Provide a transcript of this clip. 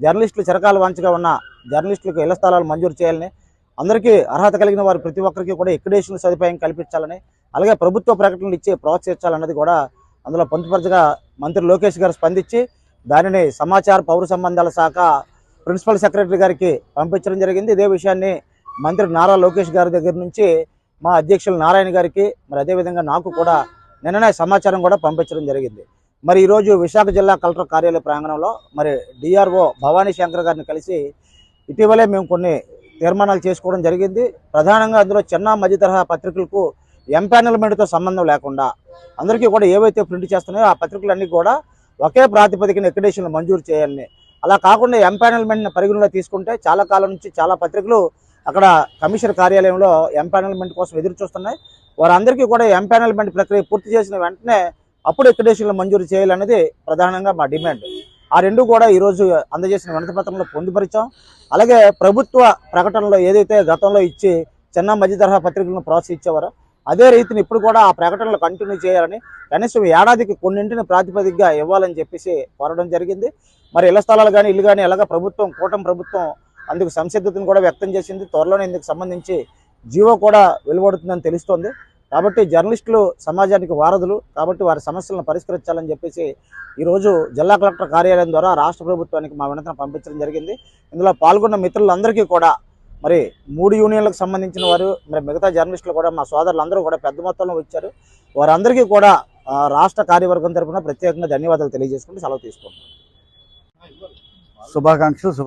జర్నలిస్టులు చిరకాల వాంచగా ఉన్న జర్నలిస్టులకు ఇళ్ళ స్థలాలు మంజూరు చేయాలని అందరికీ అర్హత కలిగిన వారు ప్రతి ఒక్కరికి కూడా ఎక్కడేషన్ సదుపాయం కల్పించాలని అలాగే ప్రభుత్వ ప్రకటనలు ఇచ్చి ప్రోత్సహించాలన్నది కూడా అందులో పొందుపరచగా మంత్రి లోకేష్ గారు స్పందించి దానిని సమాచార పౌర సంబంధాల శాఖ ప్రిన్సిపల్ సెక్రటరీ గారికి పంపించడం జరిగింది. ఇదే విషయాన్ని మంత్రి నారా లోకేష్ గారి దగ్గర నుంచి మా అధ్యక్షులు నారాయణ గారికి మరి అదేవిధంగా నాకు కూడా నిన్ననే సమాచారం కూడా పంపించడం జరిగింది. మరి ఈరోజు విశాఖ జిల్లా కలెక్టర్ కార్యాలయ ప్రాంగణంలో మరి డిఆర్ఓ భవానీ శంకర్ గారిని కలిసి ఇటీవలే మేము కొన్ని తీర్మానాలు చేసుకోవడం జరిగింది. ప్రధానంగా అందులో చిన్న మధ్య తరహా పత్రికలకు ఎంపానల్మెంట్తో సంబంధం లేకుండా అందరికీ కూడా ఏవైతే ప్రింట్ చేస్తున్నాయో ఆ పత్రికలన్నీ కూడా ఒకే ప్రాతిపదికన ఎక్కడేషన్లు మంజూరు చేయాలని. అలా కాకుండా ఎంపానల్మెంట్ని పరిగణలో తీసుకుంటే చాలా కాలం నుంచి చాలా పత్రికలు అక్కడ కమిషనర్ కార్యాలయంలో ఎంపానల్మెంట్ కోసం ఎదురు చూస్తున్నాయి వారందరికీ కూడా ఎంపానల్మెంట్ ప్రక్రియ పూర్తి చేసిన వెంటనే అప్పుడు ఎక్కడేషన్లు మంజూరు చేయాలనేది ప్రధానంగా మా డిమాండ్. ఆ రెండు కూడా ఈరోజు అందజేసిన వినతి పత్రంలో పొందుపరిచాం. అలాగే ప్రభుత్వ ప్రకటనలో ఏదైతే గతంలో ఇచ్చి చిన్న మధ్య తరహా పత్రికలను ప్రోత్సహించేవారో అదే రీతిని ఇప్పుడు కూడా ఆ ప్రకటనలు కంటిన్యూ చేయాలని కనీసం ఏడాదికి కొన్నింటిని ప్రాతిపదికగా ఇవ్వాలని చెప్పేసి కోరడం జరిగింది. మరి ఇళ్ళ స్థలాలు కానీ ఇల్లు కానీ ఎలాగ ప్రభుత్వం కూటమి ప్రభుత్వం అందుకు సంసిద్ధతను కూడా వ్యక్తం చేసింది. త్వరలోనే ఇందుకు సంబంధించి జీవో కూడా వెలువడుతుందని తెలుస్తోంది. కాబట్టి జర్నలిస్టులు సమాజానికి వారధులు కాబట్టి వారి సమస్యలను పరిష్కరించాలని చెప్పేసి ఈరోజు జిల్లా కలెక్టర్ కార్యాలయం ద్వారా రాష్ట్ర ప్రభుత్వానికి మా వినతిని పంపించడం జరిగింది. ఇందులో పాల్గొన్న మిత్రులందరికీ కూడా మరి మూడు యూనియన్లకు సంబంధించిన వారు మరి మిగతా జర్నలిస్టులు కూడా మా సోదరులందరూ కూడా పెద్ద మొత్తంలో వచ్చారు. వారందరికీ కూడా రాష్ట్ర కార్యవర్గం తరపున ప్రత్యేకంగా ధన్యవాదాలు తెలియజేసుకుంటూ సెలవు తీసుకుంటాం శుభాకాంక్షలు శుభ